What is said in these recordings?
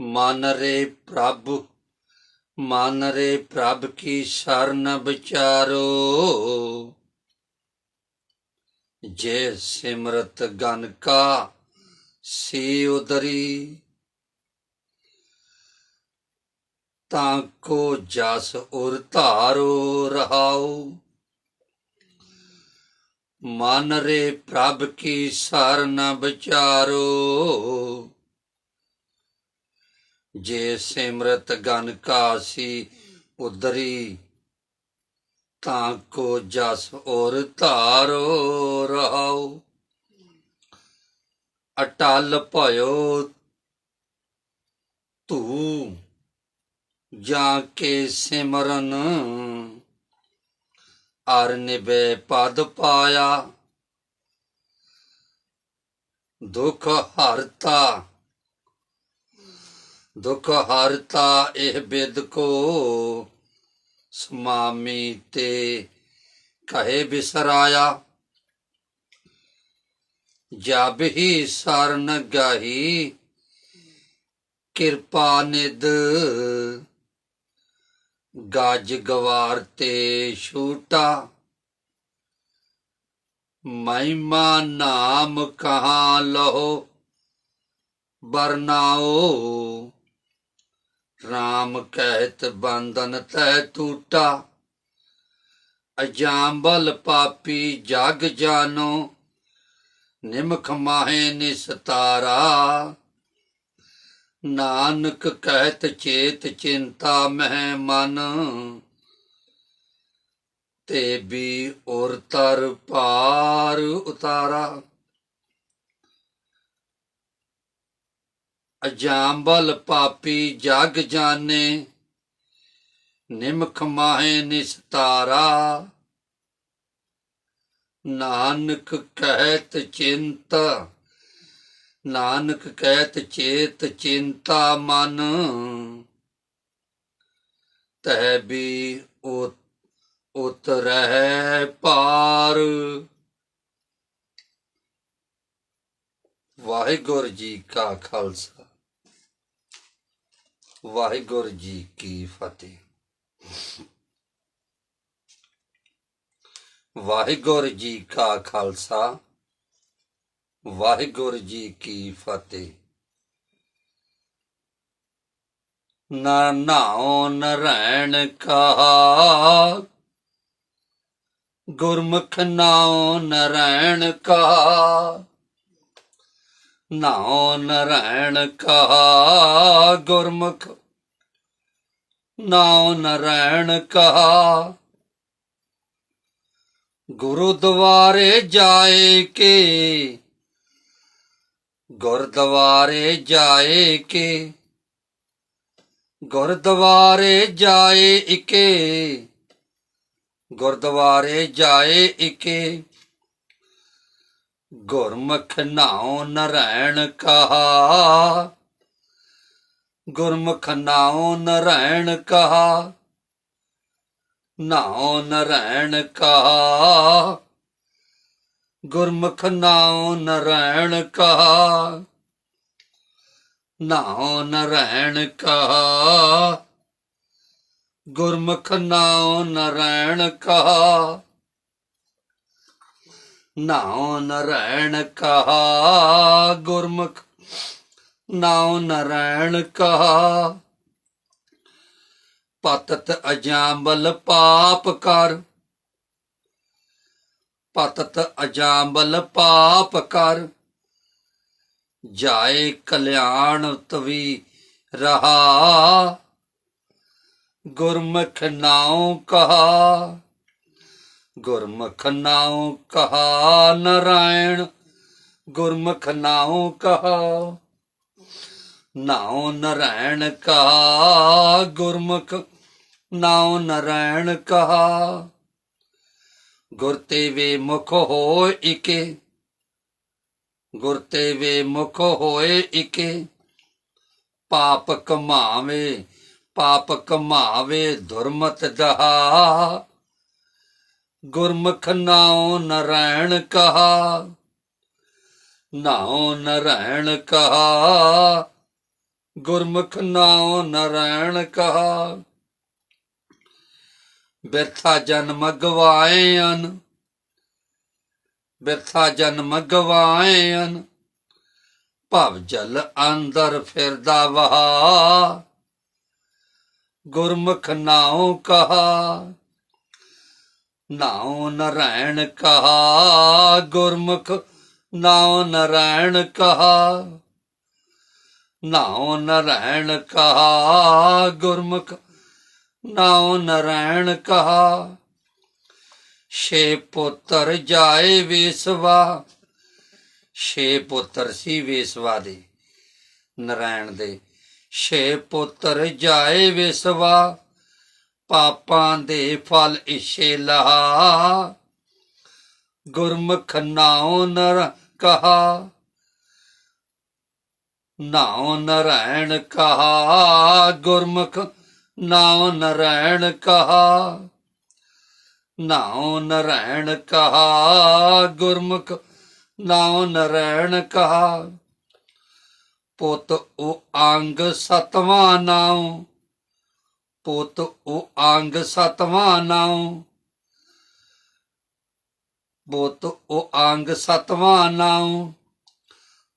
ਮਨ ਰੇ ਪ੍ਰਭ, ਮਨ ਰੇ ਪ੍ਰਭ ਕੀ ਸ਼ਰਨ ਵਿਚਾਰੋ। ਜੇ ਸਿਮਰਤ ਗਨ ਕਾ ਸੀ ਉਦਰੀ, ਤਾਂ ਕੋ ਜਸ ਉਰ ਧਾਰੋ ਰਹਾਉ। ਮਨ ਰੇ ਪ੍ਰਭ ਕੀ ਸਰਨ ਵਿਚਾਰੋ। ਜੇ ਸਿਮਰਤ ਗਨ ਕਾਸੀ ਉਦਰੀ ਤਾਂ ਕੋ ਜਸ ਔਰ ਧਾਰੋ ਰਹਾਉ। ਅਟਲ ਭਇਓ ਤੂੰ ਜਾ ਕੇ ਸਿਮਰਨ, ਅਰ ਨਿਬੇ ਪਦ ਪਾਇਆ। ਦੁਖ ਹਰਤਾ ਦੁਖ ਹਰਤਾ ਇਹ ਬਿਦ ਕੋ, ਸਮਾਮੀ ਤੇ ਕਹੇ ਬਿਸਰਾਇਆ। ਜਬ ਹੀ ਸਰਨ ਗਾਹੀ, ਕਿਰਪਾ ਨਿਦ ਗਾਜ ਗਵਾਰ ਤੇ ਛੂਟਾ। ਮਹਿਮਾ ਨਾਮ ਕਹਾਂ ਲਹੋ, ਬਰਨਾਓ RAM ਕਹਿਤ ਬੰਧਨ ਤੈ ਟੂਟਾ ਅਜਾਂਬਲ ਪਾਪੀ ਜਗ ਜਾਨੋ, ਨਿਮਖ ਮਾਹੇ ਨਿਸਤਾਰਾ ਨਾਨਕ ਕਹਿਤ ਚੇਤ ਚਿੰਤਾ ਮਹਿ ਮਨ, ਤੇ ਵੀ ਔਰ ਤਰ ਪਾਰ ਉਤਾਰਾ। ਅਜਾਂਬਲ ਪਾਪੀ ਜਗ ਜਾਣੇ, ਨਿਮਖ ਮਾਹੇ ਨਿਸਤਾਰਾ ਨਾਨਕ ਕਹਿਤ ਚਿੰਤਾ, ਨਾਨਕ ਕਹਿਤ ਚੇਤ ਚਿੰਤਾ ਮਨ। ਤਹਿ ਵੀ ਉਤ- ਰਹਿ ਪਾਰ। ਵਾਹਿਗੁਰੂ ਜੀ ਕਾ ਖਾਲਸਾ। ਵਾਹਿਗੁਰੂ ਜੀ ਕੀ ਫਤਿਹ। ਵਾਹਿਗੁਰੂ ਜੀ ਕਾ ਖਾਲਸਾ, ਵਾਹਿਗੁਰੂ ਜੀ ਕੀ ਫਤਿਹ। ਨਾ ਨਾਉ ਨਰੈਣ ਕਹਾ ਗੁਰਮੁਖ ਨਾਉ ਨਰੈਣ ਕਹਾ ਨਾਉ ਨਰੈਣ ਕਹਾ ਗੁਰਮੁਖ। ਨਾਉ ਨਰੈਣ ਕਹਾ ਗੁਰਦੁਆਰੇ ਜਾਏ ਕੇ। ਗੁਰਦੁਆਰੇ ਜਾਏ ਕੇ। ਗੁਰਦੁਆਰੇ ਜਾਏ ਇਕੇ। ਗੁਰਦੁਆਰੇ ਜਾਏ ਇਕੇ। ਗੁਰਮੁਖ ਨਾਉ ਨਰੈਣ ਕਹਾ। ਗੁਰਮੁਖ ਨਾਉ ਨਰੈਣ ਕਹਾ। ਨਾਉ ਨਰੈਣ ਕਹਾ। ਗੁਰਮੁਖ ਨਾਉ ਨਰੈਣ ਕਹਾ। ਨਾਉ ਨਰੈਣ ਕਹਾ। ਗੁਰਮੁਖ ਨਾਉ ਨਰੈਣ ਕਹਾ। ਨਾਉ ਨਰੈਣ ਕਹਾ ਗੁਰਮੁਖ, ਨਾਉ ਨਰੈਣ ਕਹਾ। ਪਤਤ ਅਜਾਂਬਲ ਪਾਪ ਕਰ, ਪਤਤ ਅਜਾਂਬਲ ਪਾਪ ਕਰ। ਜਾਏ ਕਲਿਆਣ ਤਵੀ ਰਹਾ, ਗੁਰਮੁਖ ਨਾਉ ਕਹਾ। ਗੁਰਮੁਖ ਨਾਉ ਕਹਾ ਨਰਾਇਣ ਗੁਰਮੁਖ ਨਾਉ ਕਹਾ। ਨਾਉ ਨਰਾਇਣ ਕਹਾ ਗੁਰਮੁਖ, ਨਾਉ ਨਰਾਇਣ ਕਹਾ। ਗੁਰ ਤੇ ਵੇ ਮੁਖ ਹੋਇ ਇਕੇ, ਗੁਰ ਤੇ ਵੇ ਮੁਖ ਹੋਏ ਇਕੇ। ਪਾਪ ਕਮਾਵੇ ਪਾਪ ਕਮਾਵੇ ਦੁਰਮਤ ਦਹਾ ਗੁਰਮੁਖ ਨਾਉ ਨਰਾਇਣ ਕਹਾ, ਨਾਉ ਨਰਾਇਣ ਕਹਾ, ਗੁਰਮੁਖ ਨਾਉ ਨਰੈਣ ਕਹਾ। ਬਿਰਥਾ ਜਨਮ ਗਵਾਏ ਅਨ ਬਿਰਥਾ ਜਨਮ ਗਵਾਏ ਅਨ ਭਵ ਜਲ ਅੰਦਰ ਫਿਰਦਾ ਵਹਾ। ਗੁਰਮੁਖ ਨਾਉ ਕਹਾ ਨਾਉ ਨਰੈਣ ਕਹਾ, ਗੁਰਮੁਖ ਨਾਉ ਨਰੈਣ ਕਹਾ। ਨਾਉ ਨਰੈਣ ਕਹਾ, ਗੁਰਮੁਖ ਨਾਉ ਨਰੈਣ ਕਹਾ। ਛੇ ਪੁੱਤਰ ਜਾਏ ਵੇਸਵਾ, ਛੇ ਪੁੱਤਰ ਸੀ ਵੇਸਵਾ ਦੇ, ਨਰੈਣ ਦੇ। ਛੇ ਪੁੱਤਰ ਜਾਏ ਵੇਸਵਾ ਪਾਪਾਂ ਦੇ ਫਲ ਇਸ਼ੇ ਲਹਾ ਗੁਰਮੁਖ ਨਾਉ ਨਰ ਕਹਾ। ਨਾਉ ਨਰੈਣ ਕਹਾ। ਗੁਰਮੁਖ ਨਾਉ ਨਰੈਣ ਕਹਾ। ਨਾਉ ਨਰੈਣ ਕਹਾ। ਗੁਰਮੁਖ ਨਾਉ ਨਰੈਣ ਕਹਾ। ਪੁੱਤ ਉਹ ਅੰਗ ਸਤਵਾਂ ਨਾਉ। ਪੁੱਤ, ਉਹ ਅੰਗ ਸਤਵਾਂ ਨਾਉ। ਪੁੱਤ, ਉਹ ਅੰਗ ਸਤਵਾਂ ਨਾਉ।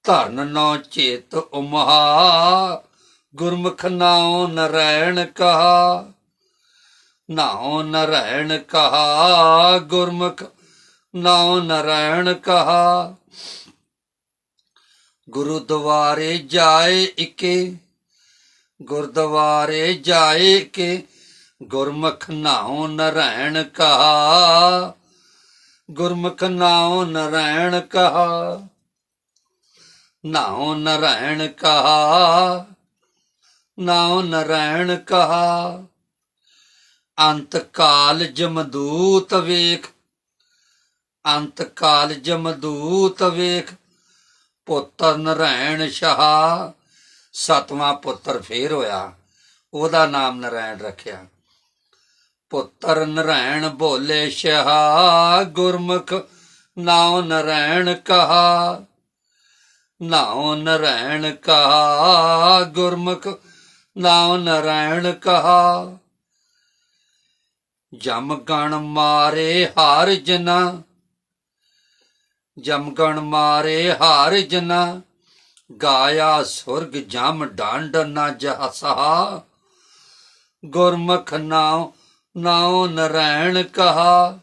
ਧਰਨ ਨੋ ਚੇਤ ਉਮਹਾ, ਗੁਰਮੁਖ ਨਾਉ ਨਰੈਣ ਕਹਾ। ਨਾਉ ਨਰੈਣ ਕਹਾ, ਗੁਰਮੁਖ ਨਾਉ ਨਰੈਣ ਕਹਾ। ਗੁਰਦੁਆਰੇ ਜਾਏ ਇਕੇ ਗੁਰਦੁਆਰੇ ਜਾਏ ਕੇ ਗੁਰਮੁਖ ਨਾਉ ਨਰੈਣ ਕਹਾ। ਗੁਰਮੁਖ ਨਾਉ ਨਰੈਣ ਕਹਾ। ਨਾਉ ਨਰੈਣ ਕਹਾ। ਨਾਉ ਨਰੈਣ ਕਹਾ। ਅੰਤ ਕਾਲ ਜਮਦੂਤ ਵੇਖ। ਅੰਤ ਕਾਲ ਜਮਦੂਤ ਵੇਖ। ਪੁੱਤਰ ਨਰੈਣ ਸ਼ਹਾ। ਸਤਵਾਂ ਪੁੱਤਰ ਫੇਰ ਹੋਇਆ। ਉਹਦਾ ਨਾਮ ਨਰੈਣ ਰੱਖਿਆ। ਪੁੱਤਰ ਨਰਾਇਣ ਬੋਲੇ, ਸ਼ਹਾ ਗੁਰਮੁਖ, ਨਾਉ ਨਰਾਇਣ ਕਹਾ, ਨਾਉ ਨਰਾਇਣ ਕਹਾ, ਗੁਰਮੁਖ, ਨਾਉ ਨਰਾਇਣ ਕਹਾ। ਜਮ ਗਣ ਮਾਰੇ ਹਾਰ ਜਨਾ, ਜਮ ਗਣ ਮਾਰੇ ਹਾਰ ਜਨਾ ਗਾਇਆ ਸੁਰਗ ਜਮ ਡਾਂਡ ਨਾ ਜਹਸਾ। ਗੁਰਮੁਖ ਨਾਉ ਨਾਉ ਨਰੈਣ ਕਹਾ।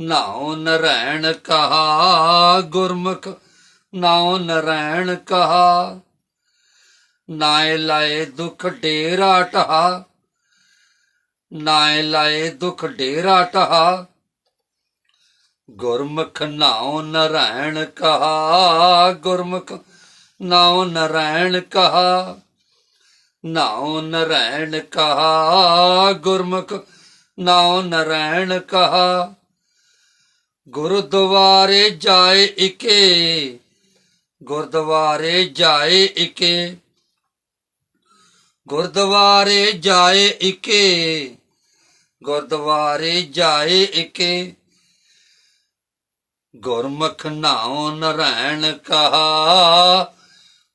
ਨਾਉ ਨਰੈਣ ਕਹਾ, ਗੁਰਮੁਖ ਨਾਉ ਨਰੈਣ ਕਹਾ। ਨਾਏ ਲਾਏ ਦੁਖ ਡੇਰਾ ਟਹਾ ਨਾਏ ਲਾਏ ਦੁਖ ਡੇਰਾ ਟਹਾ ਗੁਰਮੁਖ ਨਾਉ ਨਰੈਣ ਕਹਾ, ਗੁਰਮੁਖ ਨਾਉ ਨਰੈਣ ਕਹਾ, ਨਾਉ ਨਰੈਣ ਕਹਾ, ਗੁਰਮੁਖ ਨਾਉ ਨਰੈਣ ਕਹਾ। ਗੁਰਦੁਆਰੇ ਜਾਏ ਇਕੇ, ਗੁਰਦੁਆਰੇ ਜਾਏ ਇਕੇ, ਗੁਰਦੁਆਰੇ ਜਾਏ ਇਕੇ, ਗੁਰਦੁਆਰੇ ਜਾਏ ਇਕੇ। ਗੁਰਮੁਖ ਨਾਉ ਨਰੈਣ ਕਹਾ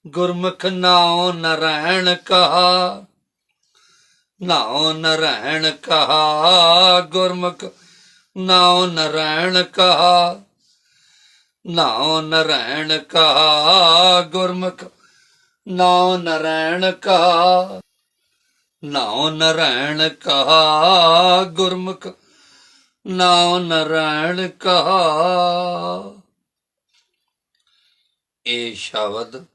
ਗੁਰਮੁਖ ਨਾਉ ਨਰੈਣ ਕਹਾ, ਨਾਉ ਨਰੈਣ ਕਹਾ, ਗੁਰਮੁਖ ਨਾਉ ਨਰੈਣ ਕਹਾ, ਨਾਉ ਨਰੈਣ ਕਹਾ, ਗੁਰਮੁਖ ਨਾਉ ਨਰੈਣ ਕਹਾ, ਨਾਉ ਨਰੈਣ ਕਹਾ, ਗੁਰਮੁਖ ਨਾਉ ਨਰੈਣ ਕਹਾ। ਇਹ ਸ਼ਬਦ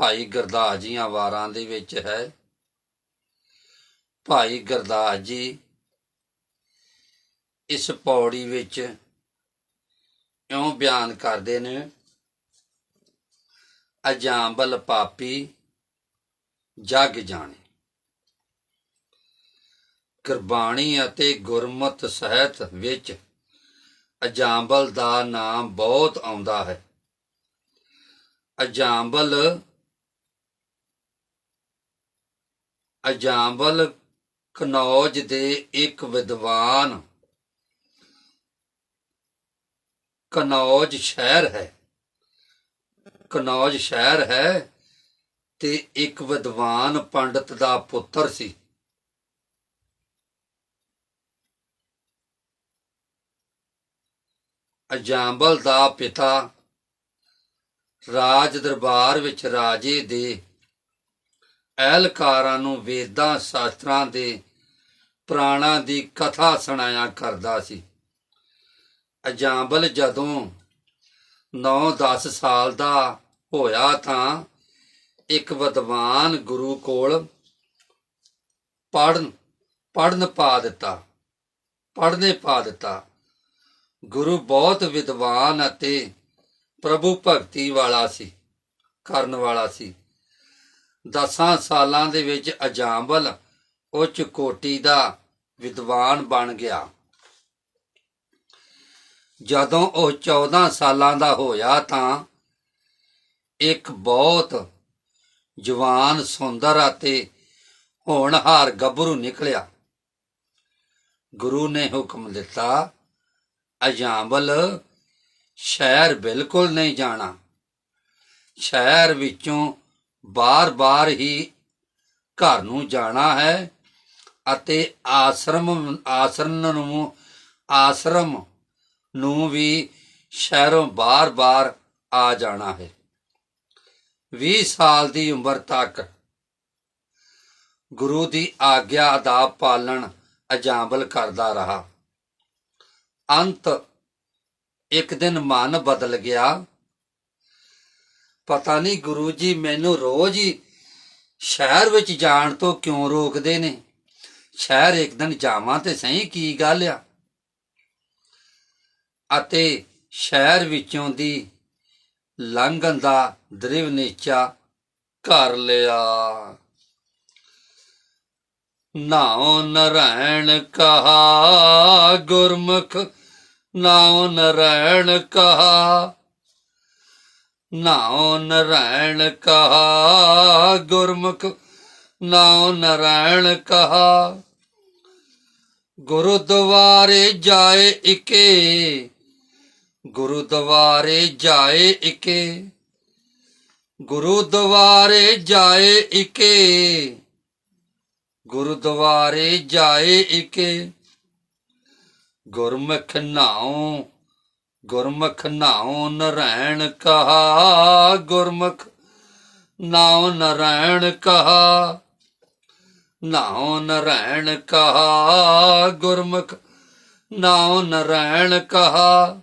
ਭਾਈ ਗੁਰਦਾਸ ਜੀਆਂ ਵਾਰਾਂ ਦੇ ਵਿੱਚ ਹੈ। ਭਾਈ ਗੁਰਦਾਸ ਜੀ, ਇਸ ਪੌੜੀ ਵਿੱਚ ਇਉਂ ਬਿਆਨ ਕਰਦੇ ਨੇ ਅਜਾਂਬਲ ਪਾਪੀ ਜਗ ਜਾਣੇ। ਗੁਰਬਾਣੀ ਅਤੇ ਗੁਰਮਤ ਸਹਿਤ ਵਿੱਚ ਅਜਾਂਬਲ ਦਾ ਨਾਮ ਬਹੁਤ ਆਉਂਦਾ ਹੈ। ਅਜਾਂਬਲ ਅਜਾਂਬਲ ਕਨੌਜ ਦੇ ਇੱਕ ਵਿਦਵਾਨ ਕਨੌਜ ਸ਼ਹਿਰ ਹੈ। ਕਨੌਜ ਸ਼ਹਿਰ ਹੈ ਤੇ ਇੱਕ ਵਿਦਵਾਨ ਪੰਡਤ ਦਾ ਪੁੱਤਰ ਸੀ। ਅਜਾਂਬਲ ਦਾ ਪਿਤਾ ਰਾਜ ਦਰਬਾਰ ਵਿੱਚ ਰਾਜੇ ਦੇ ਅਹਿਲਕਾਰਾਂ ਨੂੰ ਵੇਦਾਂ ਸ਼ਾਸਤਰਾਂ ਦੇ ਪ੍ਰਾਣਾਂ ਦੀ ਕਥਾ ਸੁਣਾਇਆ ਕਰਦਾ ਸੀ। ਅਜਾਂਬਲ ਜਦੋਂ 9-10 ਸਾਲ ਦਾ ਹੋਇਆ ਤਾਂ ਇੱਕ ਵਿਦਵਾਨ ਗੁਰੂ ਕੋਲ ਪੜਨ ਪੜਨ ਪਾ ਦਿੱਤਾ ਪੜਨੇ ਪਾ ਦਿੱਤਾ। ਗੁਰੂ ਬਹੁਤ ਵਿਦਵਾਨ ਅਤੇ ਪ੍ਰਭੂ ਭਗਤੀ ਵਾਲਾ ਸੀ, ਕਰਨ ਵਾਲਾ ਸੀ। ਦਸਾਂ ਸਾਲਾਂ ਦੇ ਵਿੱਚ ਅਜਾਂਬਲ ਉੱਚ ਕੋਟੀ ਦਾ ਵਿਦਵਾਨ ਬਣ ਗਿਆ। ਜਦੋਂ ਉਹ 14 ਸਾਲਾਂ ਦਾ ਹੋਇਆ ਤਾਂ ਇੱਕ ਬਹੁਤ ਜਵਾਨ, ਸੁੰਦਰ ਅਤੇ ਹੋਣਹਾਰ ਗੱਭਰੂ ਨਿਕਲਿਆ। ਗੁਰੂ ਨੇ ਹੁਕਮ ਦਿੱਤਾ ਅਜਾਂਬਲ ਸ਼ਹਿਰ ਬਿਲਕੁਲ ਨਹੀਂ ਜਾਣਾ। ਸ਼ਹਿਰ ਵਿੱਚੋਂ ਬਾਰ-ਬਾਰ ਹੀ ਘਰ ਨੂੰ ਜਾਣਾ ਹੈ ਅਤੇ ਆਸ਼ਰਮ, ਆਸਰਨ ਨੂੰ, ਆਸ਼ਰਮ ਨੂੰ ਵੀ ਸ਼ਹਿਰੋਂ ਬਾਰ-ਬਾਰ ਆ ਜਾਣਾ ਹੈ। 20 ਸਾਲ ਦੀ ਉਮਰ ਤੱਕ ਗੁਰੂ ਦੀ ਆਗਿਆ ਦਾ ਪਾਲਣ ਅਜਾਂਬਲ ਕਰਦਾ ਰਹਾ। ਅੰਤ ਇੱਕ ਦਿਨ ਮਨ ਬਦਲ ਗਿਆ। ਪਤਾ ਨਹੀਂ ਗੁਰੂ ਜੀ ਮੈਨੂੰ ਰੋਜ਼ ਹੀ ਸ਼ਹਿਰ ਵਿੱਚ ਜਾਣ ਤੋਂ ਕਿਉਂ ਰੋਕਦੇ ਨੇ? ਸ਼ਹਿਰ ਇੱਕ ਦਿਨ ਜਾਵਾਂ ਤੇ ਸਹੀ ਕੀ ਗੱਲ ਆ? ਅਤੇ ਸ਼ਹਿਰ ਵਿੱਚੋਂ ਦੀ ਲੰਘਣ ਦਾ ਦ੍ਰਿਵ ਨੀਚਾ ਕਰ ਲਿਆ। ਨਾਉ ਨਰੈਣ ਕਹਾ ਗੁਰਮੁਖ, ਨਾਉ ਨਰੈਣ ਕਹਾ ਨਾਉ ਨਰੈਣ ਕਹਾ, ਗੁਰਮੁਖ ਨਾਉ ਨਰੈਣ ਕਹਾ। ਗੁਰਦੁਆਰੇ ਜਾਏ ਇਕੇ, ਗੁਰਦੁਆਰੇ ਜਾਏ ਇਕੇ। ਗੁਰਦੁਆਰੇ ਜਾਏ ਇਕੇ, ਗੁਰਦੁਆਰੇ ਜਾਏ ਇਕੇ। ਗੁਰਮੁਖ ਨਾਉ ਗੁਰਮੁਖ ਨਾਉ ਨਰੈਣ ਕਹਾ, ਗੁਰਮੁਖ ਨਾਉ ਨਰੈਣ ਕਹਾ, ਨਾਉ ਨਰੈਣ ਕਹਾ, ਗੁਰਮੁਖ ਨਾਉ ਨਰੈਣ ਕਹਾ,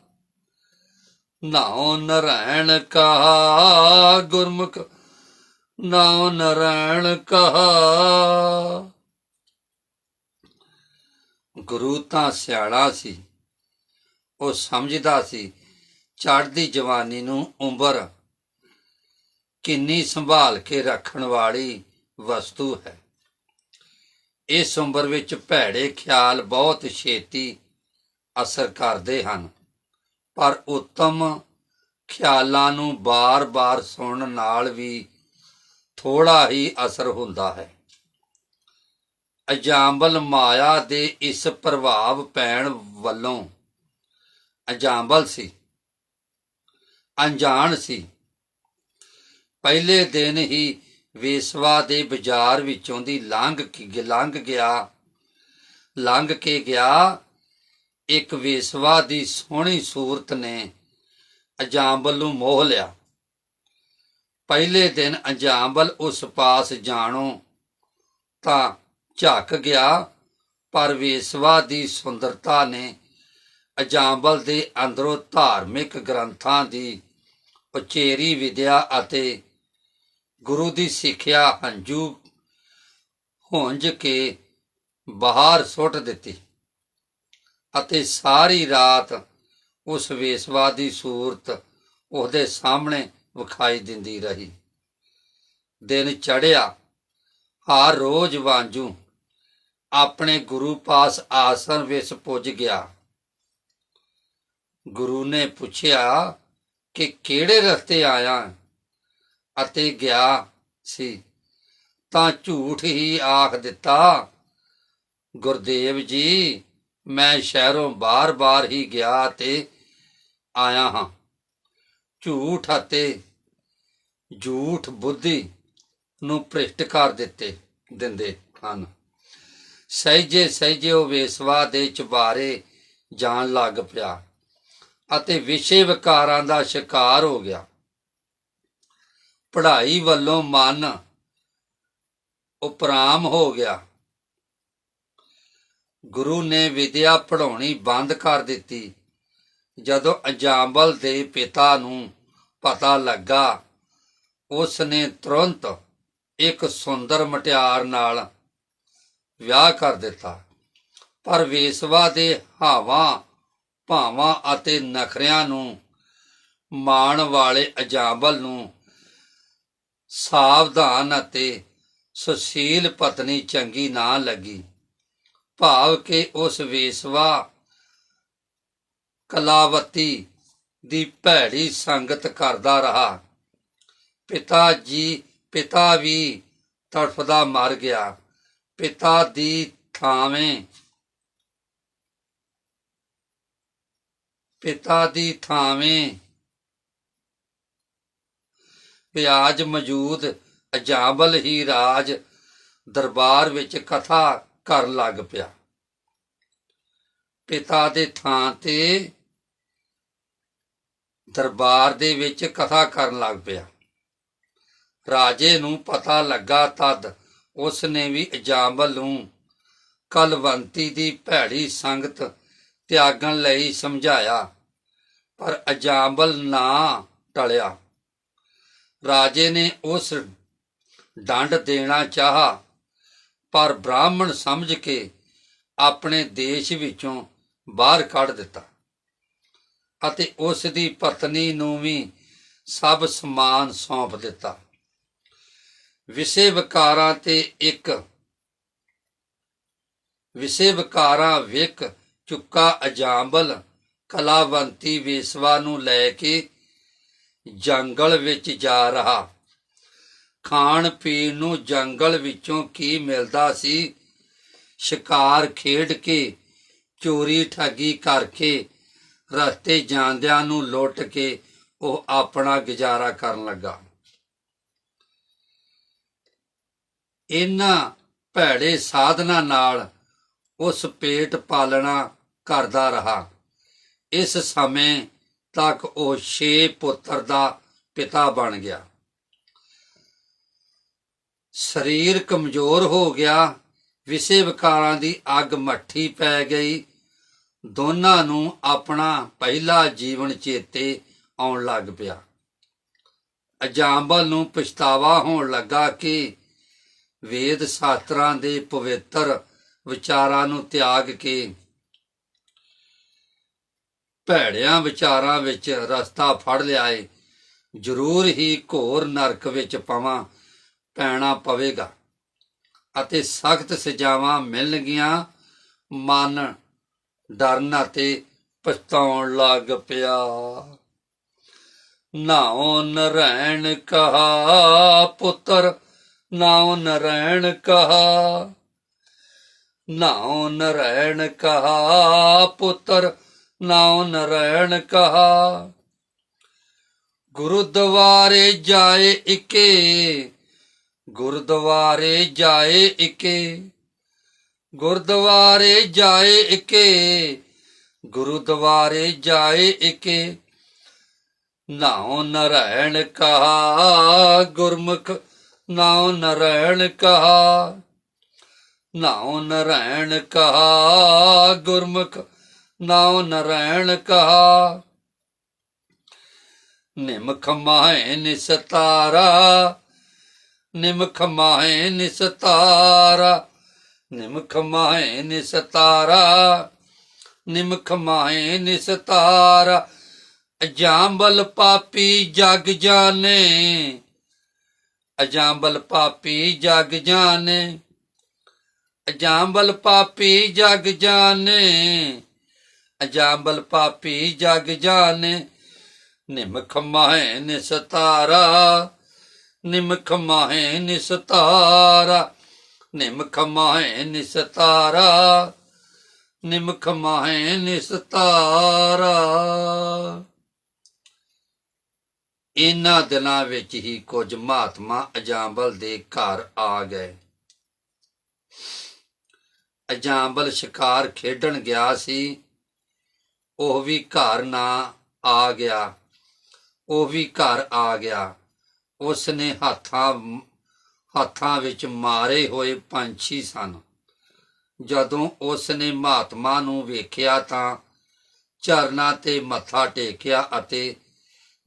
ਨਾਉ ਨਰੈਣ ਕਹਾ, ਗੁਰਮੁਖ ਨਾਉ ਨਰੈਣ ਕਹਾ। ਗੁਰੂ ਤਾਂ ਸਿਆਲਾ ਸੀ। ਉਹ ਸਮਝਦਾ ਸੀ, ਚੜ੍ਹਦੀ ਜਵਾਨੀ ਨੂੰ ਉਮਰ ਕਿੰਨੀ ਸੰਭਾਲ ਕੇ ਰੱਖਣ ਵਾਲੀ ਵਸਤੂ ਹੈ। ਇਸ ਉਮਰ ਵਿੱਚ ਭੈੜੇ ਖਿਆਲ ਬਹੁਤ ਛੇਤੀ ਅਸਰ ਕਰਦੇ ਹਨ, ਪਰ ਉੱਤਮ ਖਿਆਲਾਂ ਨੂੰ ਬਾਰ-ਬਾਰ ਸੁਣਨ ਨਾਲ ਵੀ ਥੋੜਾ ਹੀ ਅਸਰ ਹੁੰਦਾ ਹੈ। ਅਜਾਂਬਲ ਮਾਇਆ ਦੇ ਇਸ ਪ੍ਰਭਾਵ ਪੈਣ ਵੱਲੋਂ ਅਜਾਂਬਲ ਸੀ, ਅਣਜਾਣ ਸੀ। ਪਹਿਲੇ ਦਿਨ ਹੀ ਵੇਸਵਾ ਦੇ ਬਾਜ਼ਾਰ ਵਿੱਚੋਂ ਦੀ ਲੰਘ ਕੇ ਲੰਘ ਗਿਆ। ਲੰਘ ਕੇ ਗਿਆ, ਇੱਕ ਵੇਸਵਾ ਦੀ ਸੋਹਣੀ ਸੂਰਤ ਨੇ ਅਜਾਂਬਲ ਨੂੰ ਮੋਹ ਲਿਆ। ਪਹਿਲੇ ਦਿਨ ਅਜਾਂਬਲ ਉਸ ਪਾਸ ਜਾਣੋ ਤਾਂ ਝੱਕ ਗਿਆ, ਪਰ ਵੇਸਵਾ ਦੀ ਸੁੰਦਰਤਾ ਨੇ ਅਜਾਂਬਲ ਦੇ ਅੰਦਰੋਂ ਧਾਰਮਿਕ ਗ੍ਰੰਥਾਂ ਦੀ ਉਚੇਰੀ ਵਿਦਿਆ ਅਤੇ ਗੁਰੂ ਦੀ ਸਿੱਖਿਆ ਹੰਝੂ ਹੁੰਜ ਕੇ ਬਾਹਰ ਸੁੱਟ ਦਿੱਤੀ ਅਤੇ ਸਾਰੀ ਰਾਤ ਉਸ ਵੇਸਵਾ ਦੀ ਸੂਰਤ ਉਹਦੇ ਸਾਹਮਣੇ ਵਿਖਾਈ ਦਿੰਦੀ ਰਹੀ। ਦਿਨ ਚੜਿਆ ਹਰ ਰੋਜ਼ ਵਾਂਝੂ ਆਪਣੇ ਗੁਰੂ ਪਾਸ ਆਸਣ ਵਿੱਚ ਪੁੱਜ ਗਿਆ। ਗੁਰੂ ਨੇ ਪੁੱਛਿਆ ਕਿ ਕਿਹੜੇ ਰਸਤੇ ਆਇਆ ਅਤੇ ਗਿਆ ਸੀ। ਤਾਂ ਝੂਠ ਹੀ ਆਖ ਦਿੱਤਾ, ਗੁਰਦੇਵ ਜੀ, ਮੈਂ ਸ਼ਹਿਰੋਂ ਬਾਰ-ਬਾਰ ਹੀ ਗਿਆ ਤੇ ਆਇਆ ਹਾਂ। ਝੂਠ ਅਤੇ ਝੂਠ ਬੁੱਧੀ ਨੂੰ ਭ੍ਰਿਸ਼ਟ ਕਰ ਦਿੱਤੇ, ਦਿੰਦੇ ਹਨ। ਸਹਿਜੇ ਸਹਿਜੇ ਉਹ ਵੇਸਵਾ ਦੇ ਚੁਬਾਰੇ ਜਾਣ ਲੱਗ ਪਿਆ। ਅਤੇ ਵਿਸ਼ੇ ਵਿਕਾਰਾਂ ਦਾ ਸ਼ਿਕਾਰ ਹੋ ਗਿਆ। ਪੜ੍ਹਾਈ ਵੱਲੋਂ ਮਨ ਉਪਰਾਮ ਹੋ ਗਿਆ। ਗੁਰੂ ਨੇ ਵਿਦਿਆ ਪੜਾਉਣੀ ਬੰਦ ਕਰ ਦਿੱਤੀ। ਜਦੋਂ ਅਜਾਂਬਲ ਦੇ ਪਿਤਾ ਨੂੰ ਪਤਾ ਲੱਗਾ ਉਸ ਨੇ ਤੁਰੰਤ ਇੱਕ ਸੁੰਦਰ ਮਟਿਆਰ ਨਾਲ ਵਿਆਹ ਕਰ ਦਿੱਤਾ। ਪਰ ਵੇਸਵਾ ਦੇ ਹਾਵਾਂ ਭਾਵਾਂ ਅਤੇ ਨਖਰਿਆਂ ਨੂੰ, ਮਾਣ ਵਾਲੇ ਅਜਾਂਬਲ ਨੂੰ, ਸਾਵਧਾਨ ਅਤੇ ਸੁਸ਼ੀਲ ਪਤਨੀ ਚੰਗੀ ਨਾ ਲੱਗੀ। ਭਾਵ ਕਿ ਉਸ ਵੇਸਵਾ ਕਲਾਵਤੀ ਦੀ ਭੈੜੀ ਸੰਗਤ ਕਰਦਾ ਰਹਾ। ਪਿਤਾ ਜੀ, ਪਿਤਾ ਵੀ ਤੜਫਦਾ ਮਰ ਗਿਆ। ਪਿਤਾ ਦੀ ਥਾਵੇਂ ਪਿਤਾ ਦੀ ਥਾਵੇਂ। ਵਿਆਜ ਮੌਜੂਦ ਅਜਾਬਲ ਹੀ ਰਾਜ ਦਰਬਾਰ ਵਿੱਚ ਕਥਾ ਕਰਨ ਲੱਗ ਪਿਆ। ਪਿਤਾ ਦੇ ਥਾਂ ਤੇ ਦਰਬਾਰ ਦੇ ਵਿੱਚ ਕਥਾ ਕਰਨ ਲੱਗ ਪਿਆ। ਰਾਜੇ ਨੂੰ ਪਤਾ ਲੱਗਾ ਤਦ ਉਸ ਨੇ ਵੀ ਅਜਾਬਲ ਨੂੰ ਕਲਵੰਤੀ ਦੀ ਭੈੜੀ ਸੰਗਤ ਤਿਆਗਣ ਲਈ ਸਮਝਾਇਆ, ਪਰ ਅਜਾਬਲ ਨਾ ਟਲਿਆ। ਰਾਜੇ ਨੇ ਉਸ ਦੰਡ ਦੇਣਾ ਚਾਹਾ, ਪਰ ਬ੍ਰਾਹਮਣ ਸਮਝ ਕੇ ਆਪਣੇ ਦੇਸ਼ ਵਿੱਚੋਂ ਬਾਹਰ ਕੱਢ ਦਿੱਤਾ ਅਤੇ ਉਸ ਦੀ ਪਤਨੀ ਨੂੰ ਵੀ ਸਭ ਸਮਾਨ ਸੌਂਪ ਦਿੱਤਾ। ਵਿਸ਼ੇ ਵਿਕਾਰਾਂ ਤੇ ਇੱਕ ਵਿਸ਼ੇ ਵਿਕਾਰਾਂ ਵਿਕ ਚੁੱਕਾ ਅਜਾਂਬਲ, ਕਲਾਵੰਤੀ ਵੇਸਵਾ ਨੂੰ ਲੈ ਕੇ ਜੰਗਲ ਵਿੱਚ ਜਾ ਰਹਾ। ਖਾਣ ਪੀਣ ਨੂੰ ਜੰਗਲ ਵਿੱਚੋਂ ਕੀ ਮਿਲਦਾ ਸੀ? ਸ਼ਿਕਾਰ ਖੇਡ ਕੇ, ਚੋਰੀ ਠੱਗੀ ਕਰਕੇ, ਰਸਤੇ ਜਾਂਦਿਆਂ ਨੂੰ ਲੁੱਟ ਕੇ ਉਹ ਆਪਣਾ ਗੁਜ਼ਾਰਾ ਕਰਨ ਲੱਗਾ। ਇਹਨਾਂ ਭੈੜੇ ਸਾਧਨਾ ਨਾਲ ਉਸ ਪੇਟ ਪਾਲਣਾ ਕਰਦਾ ਰਹਾ। ਇਸ ਸਮੇਂ ਤੱਕ ਉਹ ਛੇ ਪੁੱਤਰ ਦਾ ਪਿਤਾ ਬਣ ਗਿਆ। ਸਰੀਰ ਕਮਜ਼ੋਰ ਹੋ ਗਿਆ। ਵਿਸੇ ਵਿਕਾਰਾਂ ਦੀ ਅੱਗ ਮੱਠੀ ਪੈ ਗਈ। ਦੋਨਾਂ ਨੂੰ ਆਪਣਾ ਪਹਿਲਾ ਜੀਵਨ ਚੇਤੇ ਆਉਣ ਲੱਗ ਪਿਆ। ਅਜਾਂਬਲ ਨੂੰ ਪਛਤਾਵਾ ਹੋਣ ਲੱਗਾ ਕਿ ਵੇਦ ਸ਼ਾਸਤਰਾਂ ਦੇ ਪਵਿੱਤਰ ਵਿਚਾਰਾਂ ਨੂੰ ਤਿਆਗ ਕੇ, ਭੈੜਿਆਂ ਵਿਚਾਰਾਂ ਵਿੱਚ ਰਸਤਾ ਫੜ ਲਿਆਏ, ਜ਼ਰੂਰ ਹੀ ਘੋਰ ਨਰਕ ਵਿੱਚ ਪਵਾਂ, ਪੈਣਾ ਪਵੇਗਾ। ਅਤੇ ਸਖਤ ਸਜ਼ਾਵਾਂ ਮਿਲਣਗੀਆਂ, ਮਨ ਡਰਨ ਅਤੇ ਪਛਤਾਉਣ ਲੱਗ ਪਿਆ। ਨਾਉ ਨਰੈਣ ਕਹਾ, ਪੁੱਤਰ, ਨਾਉ ਨਰੈਣ ਕਹਾ। ਨਾਉ ਨਰੈਣ ਕਹਾ, ਪੁੱਤਰ ਨਾਉ ਨਰੈਣ ਕਹਾ। ਗੁਰਦੁਆਰੇ ਜਾਏ ਇਕੇ, ਗੁਰਦੁਆਰੇ ਜਾਏ ਇਕੇ। ਗੁਰਦੁਆਰੇ ਜਾਏ ਇਕੇ, ਗੁਰਦੁਆਰੇ ਜਾਏ ਇਕੇ। ਨਾਉ ਨਰੈਣ ਕਹਾ, ਗੁਰਮੁਖ ਨਾਉ ਨਰੈਣ ਕਹਾ। ਨਾਉ ਨਰੈਣ ਕਹਾ, ਗੁਰਮੁਖ ਨਾਉ ਨਰੈਣ ਕਹਾ। ਨਿਮਖ ਮਾਏ ਨਿਸਤਾਰਾ ਨਿਮਖ ਮਾਏ ਨਿਸਤਾਰਾ ਨਿਮਖ ਮਾਏ ਨਿਸਤਾਰਾ ਨਿਮਖ ਮਾਏ ਨਿਸਤਾਰਾ ਅਜਾਂਬਲ ਪਾਪੀ ਜਗ ਜਾਣੇ, ਅਜਾਂਬਲ ਪਾਪੀ ਜਗ ਜਾਣੇ। ਅਜਾਂਬਲ ਪਾਪੀ ਜਗ ਜਾਣੇ ਅਜਾਂਬਲ ਪਾਪੀ ਜਗ ਜਾਣੇ ਨਿਮਖ ਮਾਹੇ ਨਿਸਤਾਰਾ ਨਿਮਖ ਮਾਹੇ ਨਿਸਤਾਰਾ ਨਿਮਖ ਮਾਹੇ ਨਿਸਤਾਰਾ ਨਿਮਖ ਮਾਹੇ ਨਿਸਤਾਰਾ ਇਨ੍ਹਾਂ ਦਿਨਾਂ ਵਿੱਚ ਹੀ ਕੁਝ ਮਹਾਤਮਾ ਅਜਾਂਬਲ ਦੇ ਘਰ ਆ ਗਏ। ਅਜਾਂਬਲ ਸ਼ਿਕਾਰ ਖੇਡਣ ਗਿਆ ਸੀ, ਉਹ ਵੀ ਘਰ ਨਾ ਆ ਗਿਆ। ਉਹ ਵੀ ਘਰ ਆ ਗਿਆ। ਉਸ ਨੇ ਹੱਥਾਂ ਹੱਥਾਂ ਵਿੱਚ ਮਾਰੇ ਹੋਏ ਪੰਛੀ ਸਨ। ਜਦੋਂ ਉਸ ਨੇ ਮਹਾਤਮਾ ਨੂੰ ਵੇਖਿਆ ਤਾਂ ਝਰਨਾ ਤੇ ਮੱਥਾ ਟੇਕਿਆ ਅਤੇ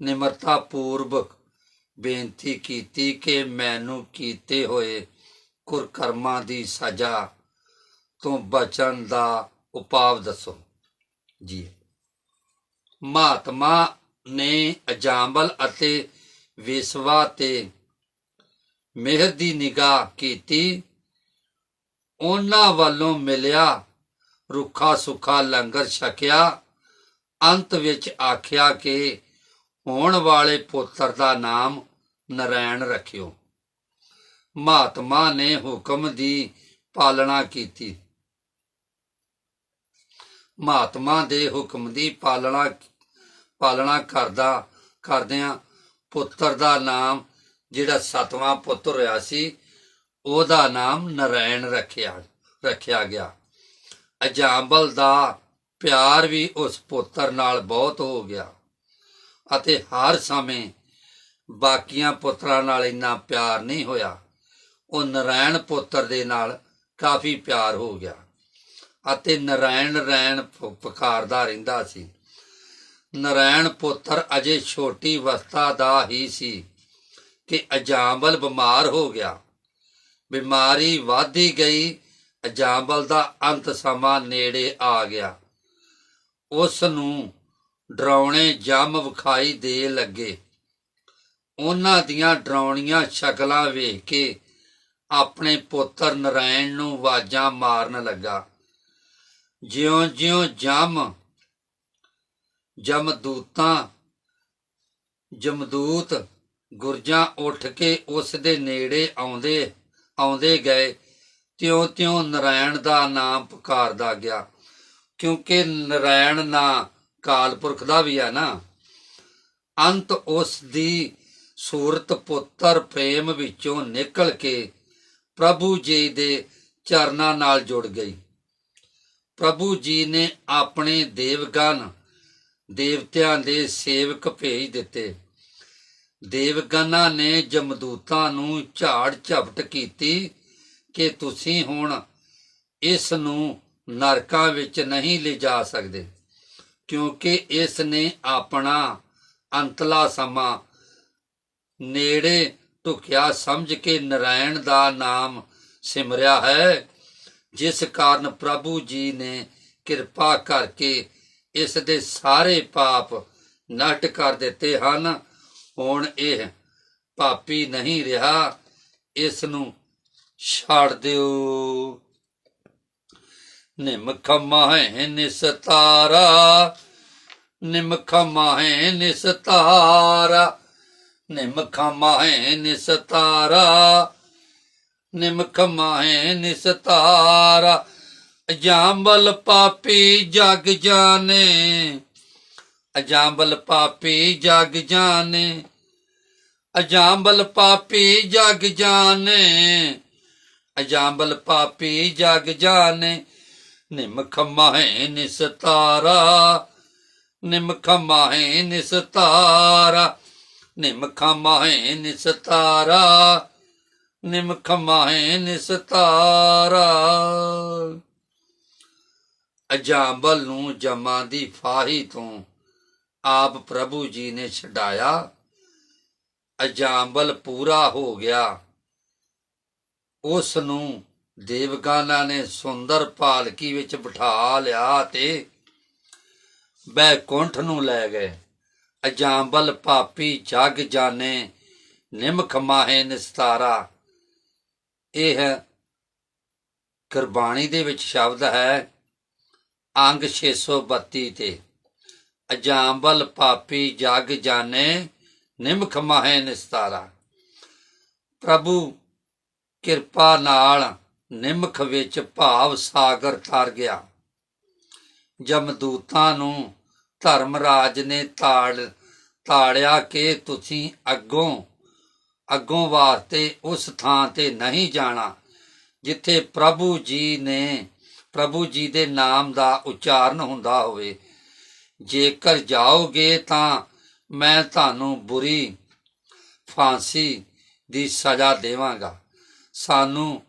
ਨਿਮਰਤਾ ਪੂਰਵਕ ਬੇਨਤੀ ਕੀਤੀ ਕਿ ਮੈਨੂੰ ਕੀਤੇ ਹੋਏ ਕੁਰਕਰਮਾਂ ਦੀ ਸਜ਼ਾ ਤੋਂ ਬਚਣ ਦਾ ਉਪਾਅ ਦੱਸੋ। ਜੀ। ਮਹਾਤਮਾ ਨੇ ਅਜਾਂਬਲ ਅਤੇ ਵਿਸਵਾ ਤੇ ਮਿਹਰ ਦੀ ਨਿਗਾਹ ਕੀਤੀ। ਉਹਨਾਂ ਵੱਲੋਂ ਮਿਲਿਆ ਰੁੱਖਾ ਸੁੱਖਾ ਲੰਗਰ ਛਕਿਆ। ਅੰਤ ਵਿੱਚ ਆਖਿਆ ਕਿ ਹੋਣ ਵਾਲੇ ਪੁੱਤਰ ਦਾ ਨਾਮ ਨਰੈਣ ਰੱਖਿਓ। ਮਹਾਤਮਾ ਨੇ ਹੁਕਮ ਦੀ ਪਾਲਣਾ ਕੀਤੀ। ਮਹਾਤਮਾ ਦੇ ਹੁਕਮ ਦੀ ਪਾਲਣਾ ਪਾਲਣਾ ਕਰਦਾ, ਕਰਦਿਆਂ ਪੁੱਤਰ ਦਾ ਨਾਮ ਜਿਹੜਾ ਸਤਵਾਂ ਪੁੱਤਰ ਹੋਇਆ ਸੀ, ਉਹਦਾ ਨਾਮ ਨਰੈਣ ਰੱਖਿਆ ਰੱਖਿਆ ਗਿਆ। ਅਜਾਂਬਲ ਦਾ ਪਿਆਰ ਵੀ ਉਸ ਪੁੱਤਰ ਨਾਲ ਬਹੁਤ ਹੋ ਗਿਆ ਅਤੇ ਹਰ ਸਮੇਂ ਬਾਕੀਆਂ ਪੁੱਤਰਾਂ ਨਾਲ ਇੰਨਾ ਪਿਆਰ ਨਹੀਂ ਹੋਇਆ। ਉਹ ਨਰਾਇਣ ਪੁੱਤਰ ਦੇ ਨਾਲ ਕਾਫੀ ਪਿਆਰ ਹੋ ਗਿਆ। ਅਤੇ ਨਰਾਇਣ ਰੈਣ ਪੁਕਾਰਦਾ ਰਹਿੰਦਾ ਸੀ। ਨਰਾਇਣ ਪੁੱਤਰ ਅਜੇ ਛੋਟੀ ਅਵਸਥਾ ਦਾ ਹੀ ਸੀ ਕਿ ਅਜਾਂਬਲ ਬਿਮਾਰ ਹੋ ਗਿਆ। ਬਿਮਾਰੀ ਵਧਦੀ ਗਈ ਅਜਾਂਬਲ ਦਾ ਅੰਤ ਸਮਾਂ ਨੇੜੇ ਆ ਗਿਆ। ਉਸ ਨੂੰ ਡਰਾਉਣੇ ਜੰਮ ਵਿਖਾਈ ਦੇ ਲੱਗੇ। ਉਹਨਾਂ ਦੀਆਂ ਡਰਾਉਣੀਆਂ ਸ਼ਕਲਾਂ ਵੇਖ ਕੇ ਆਪਣੇ ਪੁੱਤਰ ਨਰਾਇਣ ਨੂੰ ਆਵਾਜ਼ਾਂ ਮਾਰਨ ਲੱਗਾ। ਜਿਉਂ-ਜਿਉਂ ਜਮ ਜਮਦੂਤਾਂ ਜਮਦੂਤ ਗੁਰਜਾਂ ਉੱਠ ਕੇ ਉਸ ਦੇ ਨੇੜੇ ਆਉਂਦੇ ਆਉਂਦੇ ਗਏ। ਤਿਉਂ-ਤਿਉਂ ਨਰਾਇਣ ਦਾ ਨਾਮ ਪੁਕਾਰਦਾ ਗਿਆ। ਕਿਉਂਕਿ ਨਰਾਇਣ ਨਾ ਕਾਲਪੁਰਖ ਦਾ ਵੀ ਆ ਨਾ। ਅੰਤ ਉਸ ਦੀ ਸੂਰਤ ਪੁੱਤਰ ਪ੍ਰੇਮ ਵਿੱਚੋਂ ਨਿਕਲ ਕੇ ਪ੍ਰਭੂ ਜੀ ਦੇ ਚਰਨਾਂ ਨਾਲ ਜੁੜ ਗਈ। ਪ੍ਰਭੂ ਜੀ ਨੇ ਆਪਣੇ ਦੇਵਗਨ, ਦੇਵਤਿਆਂ ਦੇ ਸੇਵਕ ਭੇਜ ਦਿੱਤੇ। ਦੇਵਗਨਾਂ ਨੇ ਜਮਦੂਤਾਂ ਨੂੰ ਝਾੜ ਝਪਟ ਕੀਤੀ ਕਿ ਤੁਸੀਂ ਹੁਣ ਇਸ ਨੂੰ ਨਰਕਾਂ ਵਿੱਚ ਨਹੀਂ ਲਿਜਾ ਸਕਦੇ, ਕਿਉਂਕਿ ਇਸ ਨੇ ਆਪਣਾ ਅੰਤਲਾ ਸਮਾਂ ਨੇੜੇ ਢੁਕਿਆ ਸਮਝ ਕੇ ਨਰਾਇਣ ਦਾ ਨਾਮ ਸਿਮਰਿਆ ਹੈ। ਜਿਸ ਕਾਰਨ ਪ੍ਰਭੂ ਜੀ ਨੇ ਕਿਰਪਾ ਕਰਕੇ ਇਸ ਦੇ ਸਾਰੇ ਪਾਪ ਨਸ਼ਟ ਕਰ ਦਿੱਤੇ ਹਨ। ਹੁਣ ਇਹ ਪਾਪੀ ਨਹੀਂ ਰਿਹਾ, ਇਸ ਨੂੰ ਛੱਡ ਦਿਓ। ਨਿਮਖ ਮਾਹੇ ਨਿਸਤਾਰਾ ਨਿਮਖ ਮਾਹੇ ਨਿਸਤਾਰਾ ਨਿਮਖ ਮਾਹੇ ਨਿਸਤਾਰਾ ਨਿਮਖ ਮਾਹੇ ਨਿਸਤਾਰਾ ਅਜਾਂਬਲ ਪਾਪੀ ਜਗ ਜਾਣੇ, ਅਜਾਂਬਲ ਪਾਪੀ ਜਗ ਜਾਣੇ, ਅਜਾਂਬਲ ਪਾਪੀ ਜਗ ਜਾਣੇ, ਅਜਾਂਬਲ ਪਾਪੀ ਜਗ ਜਾਣੇ ਨਿਮਖ ਮਾਹੇ ਨਿਸਤਾਰਾ ਨਿਮਖ ਮਾਹੇ ਨਿਸਤਾਰਾ ਨਿਮਖ ਮਾਹੇ ਨਿਸਤਾਰਾ ਨਿਮਖ ਮਾਹੇ ਨਿਸਤਾਰਾ ਅਜਾਂਬਲ ਨੂੰ ਜਮਾ ਦੀ ਫਾਹੀ ਤੋਂ ਆਪ ਪ੍ਰਭੂ ਜੀ ਨੇ ਛਡਾਇਆ। ਅਜਾਂਬਲ ਪੂਰਾ ਹੋ ਗਿਆ। ਉਸ ਨੂੰ ਦੇਵਗਾਨਾ ਨੇ ਸੁੰਦਰ ਪਾਲਕੀ ਵਿੱਚ ਬਿਠਾ ਲਿਆ ਤੇ ਬੈਕੁੰਠ ਨੂੰ ਲੈ ਗਏ। ਅਜਾਂਬਲ ਪਾਪੀ ਜਗ ਜਾਣੇ ਨਿਮਖ ਮਾਹੇ ਨਿਸਤਾਰਾ ਇਹ ਗੁਰਬਾਣੀ ਦੇ ਵਿੱਚ ਸ਼ਬਦ ਹੈ, ਅੰਗ 632 ਤੇ। ਅਜਾਂਬਲ ਪਾਪੀ ਜਗ ਜਾਣੇ, ਨਿਮਖ ਮਾਹੇ ਨਿਸਤਾਰਾ। ਪ੍ਰਭੂ ਕਿਰਪਾ ਨਾਲ ਨਿਮਖ ਵਿੱਚ ਭਾਵ ਸਾਗਰ ਤਰ ਗਿਆ। ਜਮਦੂਤਾਂ ਨੂੰ ਧਰਮਰਾਜ ਨੇ ਤਾੜ, ਤਾੜਿਆ ਕਿ ਤੁਸੀਂ ਅੱਗੋਂ ਅੱਗੋਂ ਵਾਸਤੇ ਉਸ ਥਾਂ ਤੇ ਨਹੀਂ ਜਾਣਾ, ਜਿੱਥੇ ਪ੍ਰਭੂ ਜੀ ਨੇ, ਪ੍ਰਭੂ ਜੀ ਦੇ ਨਾਮ ਦਾ ਉਚਾਰਨ ਹੁੰਦਾ ਹੋਵੇ। ਜੇਕਰ ਜਾਓਗੇ ਤਾਂ ਮੈਂ ਤੁਹਾਨੂੰ ਬੁਰੀ ਫਾਂਸੀ ਦੀ ਸਜ਼ਾ ਦੇਵਾਂਗਾ। ਸਾਨੂੰ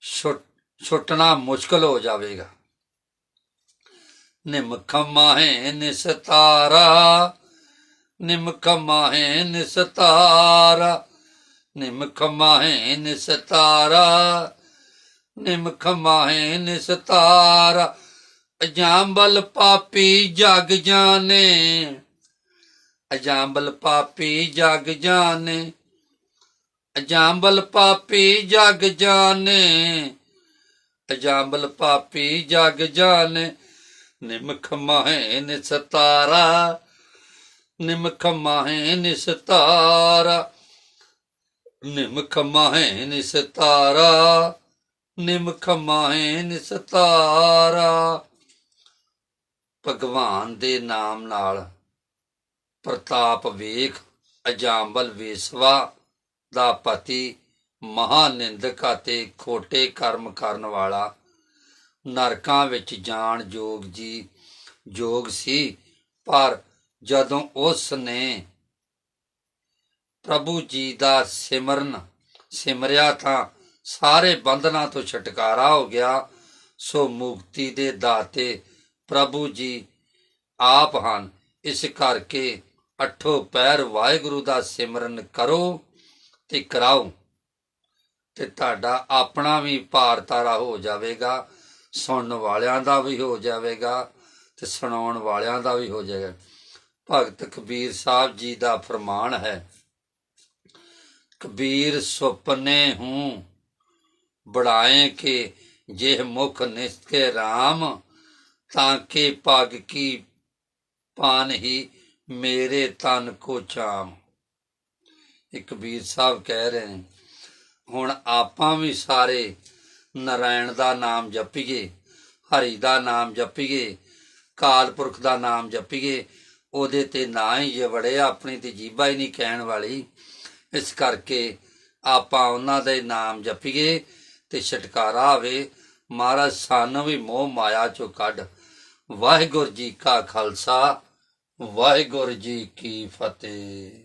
ਛੁੱਟ- ਛੁੱਟਣਾ ਮੁਸ਼ਕਲ ਹੋ ਜਾਵੇਗਾ। ਨਿਮਖਮਾ ਨਿਸਤਾਰਾ ਨਿਮਖਮਾ ਹੈ ਨਿਸਤਾਰਾ ਨਿਮਖਮਾ ਹੈ ਨਿਸਤਾਰਾ ਨਿਮਖਮਾ ਹੈ ਨਿਸਤਾਰਾ ਅਜਾਂਬਲ ਪਾਪੀ ਜਗ ਜਾਣੇ, ਅਜਾਂਬਲ ਪਾਪੀ ਜਗ ਜਾਣੇ, ਅਜਾਂਬਲ ਪਾਪੀ ਜਗ ਜਾਣੇ, ਅਜਾਂਬਲ ਪਾਪੀ ਜਗ ਜਾਣੇ ਨਿਮਖ ਮਾਹੇ ਨਿਸਤਾਰਾ ਨਿਮਖ ਮਾਹੇ ਨਿਸਤਾਰਾ ਨਿਮਖ ਮਾਹੇ ਨਿਸਤਾਰਾ ਨਿਮਖ ਮਾਹੇ ਨਿਸਤਾਰਾ ਭਗਵਾਨ ਦੇ ਨਾਮ ਨਾਲ ਪ੍ਰਤਾਪ ਵੇਖ, ਅਜਾਂਬਲ ਵੇਸਵਾ ਦਾ ਪਤੀ ਮਹਾਨਿੰਦਕ ਅਤੇ ਖੋਟੇ ਕਰਮ ਕਰਨ ਵਾਲਾ ਨਰਕਾਂ ਵਿੱਚ ਜਾਣ ਯੋਗ ਜੀ, ਯੋਗ ਸੀ, ਪਰ ਜਦੋਂ ਉਸ ਨੇ ਪ੍ਰਭੂ ਜੀ ਦਾ ਸਿਮਰਨ ਸਿਮਰਿਆ ਤਾਂ ਸਾਰੇ ਬੰਧਨਾਂ ਤੋਂ ਛੁਟਕਾਰਾ ਹੋ ਗਿਆ, ਸੋ ਮੁਕਤੀ ਦੇ ਦਾਤੇ ਪ੍ਰਭੂ ਜੀ ਆਪ ਹਨ। ਇਸ ਕਰਕੇ ਅਠੋ ਪੈਰ ਵਾਹਿਗੁਰੂ ਦਾ ਸਿਮਰਨ ਕਰੋ ਤੇ ਕਰਾਓ ਤੇ ਤੁਹਾਡਾ ਆਪਣਾ ਵੀ ਭਾਰ ਤਾਰਾ ਹੋ ਜਾਵੇਗਾ, ਸੁਣਨ ਵਾਲਿਆਂ ਦਾ ਵੀ ਹੋ ਜਾਵੇਗਾ ਤੇ ਸੁਣਾਉਣ ਵਾਲਿਆਂ ਦਾ ਵੀ ਹੋ ਜਾਏਗਾ ਭਗਤ ਕਬੀਰ ਸਾਹਿਬ ਜੀ ਦਾ ਫਰਮਾਨ ਹੈ, ਕਬੀਰ ਸੁਪਨੇ ਹੂੰ ਬੜਾਏ ਕੇ ਜਿਹ ਮੁਖ ਨਿਸਕੇ RAM ਤਾਂ ਕੇ ਪਗ ਕੀ ਪਾਨ ਹੀ ਮੇਰੇ ਤਨ ਕੋ ਚਾਮ। ਇਹ ਕਬੀਰ ਸਾਹਿਬ ਕਹਿ ਰਹੇ ਨੇ, ਹੁਣ ਆਪਾਂ ਵੀ ਸਾਰੇ ਨਾਰਾਇਣ ਦਾ ਨਾਮ ਜਪੀਏ, ਹਰੀ ਦਾ ਨਾਮ ਜਪੀਏ ਕਾਲ ਪੁਰਖ ਦਾ ਨਾਮ ਜਪੀਏ ਉਹਦੇ ਤੇ ਨਾ ਹੀ ਜੇ ਵੜੇ, ਆਪਣੀ ਤੇ ਜੀਬਾ ਹੀ ਨਹੀਂ ਕਹਿਣ ਵਾਲੀ। ਇਸ ਕਰਕੇ ਆਪਾਂ ਉਹਨਾਂ ਦੇ ਨਾਮ ਜਪੀਏ ਤੇ ਛਟਕਾਰਾ ਆਵੇ ਮਹਾਰਾਜ, ਸਾਨੂੰ ਵੀ ਮੋਹ ਮਾਇਆ ਚੋਂ ਕੱਢ। ਵਾਹਿਗੁਰੂ ਜੀ ਕਾ ਖਾਲਸਾ, ਵਾਹਿਗੁਰੂ ਜੀ ਕੀ ਫਤਿਹ।